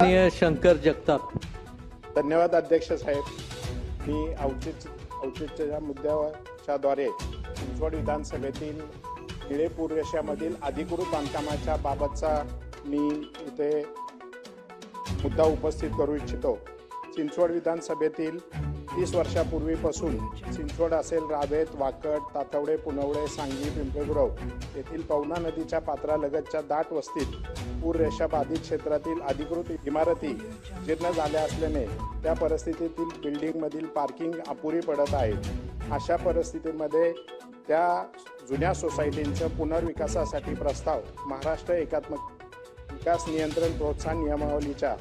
माननीय शंकर जगताप. धन्यवाद अध्यक्ष साहेब. मी औचित्य औचित्यच्या मुद्द्याच्याद्वारे चिंचवड विधानसभेतील निळे पूर्वेशामधील अधिकृत बांधकामाच्या बाबतचा मी इथे मुद्दा उपस्थित करू इच्छितो. चिंचवड विधानसभेतील तीस वर्षापूर्वीपासून चिंचवड असेल रावेत वाकड तातवडे पुनवडे सांगली पिंपळगुरव येथील पवना नदीच्या पात्रालगतच्या दाट वस्तीत पूर बाधित क्षेत्रातील अधिकृत इमारती जीर्ण झाल्या असल्याने त्या परिस्थितीतील बिल्डिंगमधील पार्किंग अपुरी पडत आहे. अशा परिस्थितीमध्ये त्या जुन्या सोसायटींच्या पुनर्विकासासाठी प्रस्ताव महाराष्ट्र एकात्मक विकास नियंत्रण प्रोत्साहन नियमावलीच्या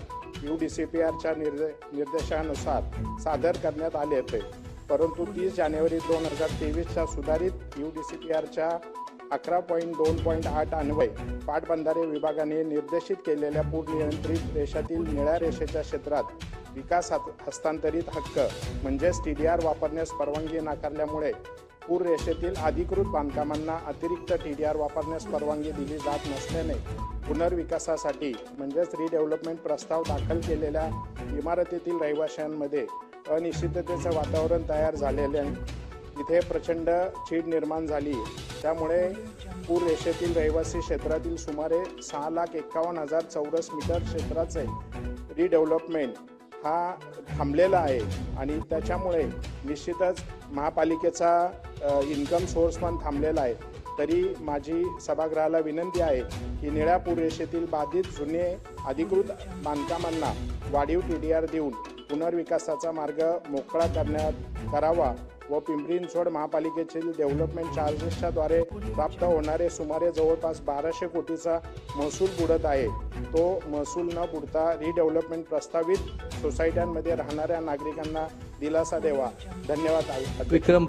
यू डी सी पी आरच्या निर्दे निर्देशानुसार सादर करण्यात आले होते. परंतु तीस जानेवारी दोन हजार तेवीसच्या सुधारित यू डी सी पी आरच्या अकरा पॉईंट दोन पॉईंट आठ अन्वय पाटबंधारे विभागाने निर्देशित केलेल्या पूरनियंत्रित रेषातील निळ्या रेषेच्या क्षेत्रात विकास हस्तांतरित हक्क म्हणजेच टी डी आर वापरण्यास परवानगी नाकारल्यामुळे पूर रेषेतील अधिकृत बांधकामांना अतिरिक्त टी डी आर वापरण्यास परवानगी दिली जात नसल्याने पुनर्विकासासाठी म्हणजेच रिडेव्हलपमेंट प्रस्ताव दाखल केलेल्या इमारतीतील रहिवाशांमध्ये अनिश्चिततेचं वातावरण तयार झालेले इथे प्रचंड चीड निर्माण झाली. त्यामुळे पूर रेषेतील रहिवासी क्षेत्रातील सुमारे सहा लाख एक्कावन्न हजार चौरस मीटर क्षेत्राचे रिडेव्हलपमेंट हा थांबलेला आहे आणि त्याच्यामुळे निश्चितच महापालिकेचा इन्कम सोर्स पण थांबलेला आहे. तरी माझी सभागृहाला विनंती आहे की निळ्या पूररेषेतील बाधित जुने अधिकृत बांधकामांना वाढीव टी डी आर देऊन पुनर्विकासाचा मार्ग मोकळा करण्यात करावा व पिंपरी चिंचवड महापालिकेतील डेव्हलपमेंट चार्जेसच्याद्वारे प्राप्त होणारे सुमारे जवळपास बाराशे कोटीचा महसूल बुडत आहे. तो महसूल न बुडता रिडेव्हलपमेंट प्रस्तावित सोसायट्यांमध्ये राहणाऱ्या नागरिकांना दिलासा द्यावा. धन्यवाद. विक्रम